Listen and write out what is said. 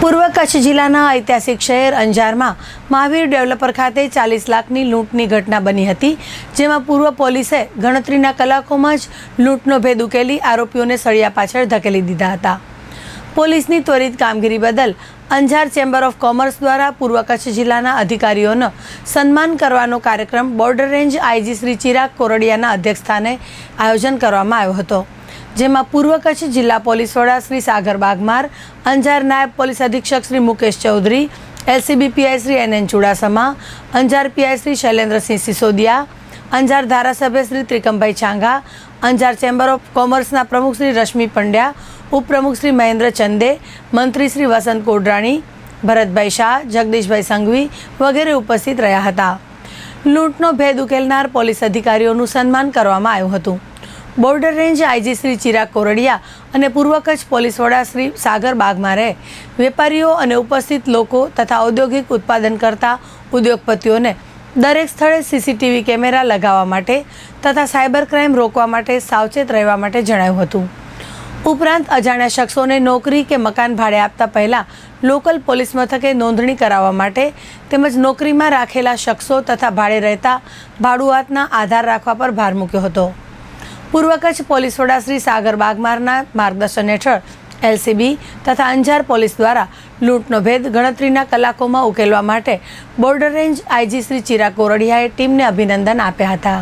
પૂર્વ કચ્છ જિલ્લાના ઐતિહાસિક શહેર અંજારમાં મહાવીર ડેવલપર ખાતે ચાલીસ લાખની લૂંટની ઘટના બની હતી, જેમાં પૂર્વ પોલીસે ગણતરીના કલાકોમાં જ લૂંટનો ભેદ ઉકેલી આરોપીઓને સળિયા પાછળ ધકેલી દીધા હતા. પોલીસની ત્વરિત કામગીરી બદલ અંજાર ચેમ્બર ઓફ કોમર્સ દ્વારા પૂર્વ કચ્છ જિલ્લાના અધિકારીઓનો સન્માન કરવાનો કાર્યક્રમ border range IG Shri Chirag કોરડિયાના અધ્યક્ષસ્થાને આયોજન કરવામાં આવ્યો હતો. જેમાં પૂર્વ કચ્છ જિલ્લા પોલીસ વડા શ્રી સાગર બાગમાર, અંજાર નાયબ પોલીસ અધિક્ષક Shri Mukesh Chaudhary LCB PI Shri N N Chudasama, Anjar PI Shri Shailendrasinh Sisodiya, Anjar ધારાસભ્ય શ્રી ત્રિકમભાઈ છાંગા, અંજાર ચેમ્બર ઓફ કોમર્સના પ્રમુખ શ્રી રશ્મિ પંડ્યા, ઉપપ્રમુખ શ્રી મહેન્દ્ર ચંદે, મંત્રી શ્રી વસંત કોડરાણી, ભરતભાઈ શાહ, જગદીશભાઈ સંઘવી વગેરે ઉપસ્થિત રહ્યા હતા. લૂંટનો ભેદ ઉકેલનાર પોલીસ અધિકારીઓનું સન્માન કરવામાં આવ્યું હતું. Border range IG Shri Chirag Kordiya અને પૂર્વ કચ્છ પોલીસ વડા શ્રી સાગર બાગમારે. વેપારીઓ અને ઉપસ્થિત લોકો તથા ઔદ્યોગિક ઉત્પાદન કરતા ઉદ્યોગપતિઓને દરેક સ્થળે સીસીટીવી કેમેરા લગાવવા માટે તથા સાયબર ક્રાઇમ રોકવા માટે સાવચેત રહેવા માટે જણાવ્યું હતું. ઉપરાંત અજાણ્યા શખ્સોને નોકરી કે મકાન ભાડે આપતા પહેલાં લોકલ પોલીસ મથકે નોંધણી કરાવવા માટે તેમજ નોકરીમાં રાખેલા શખ્સો તથા ભાડે રહેતા ભાડુઆતના આધાર રાખવા પર ભાર મૂક્યો હતો. પૂર્વ કચ્છ પોલીસ વડા શ્રી સાગર બાગમારના માર્ગદર્શન હેઠળ એલસીબી તથા અંજાર પોલીસ દ્વારા લૂંટનો ભેદ ગણતરીના કલાકોમાં ઉકેલવા માટે border range IG Shri Chirag કોરડિયાએ ટીમને અભિનંદન આપ્યા હતા.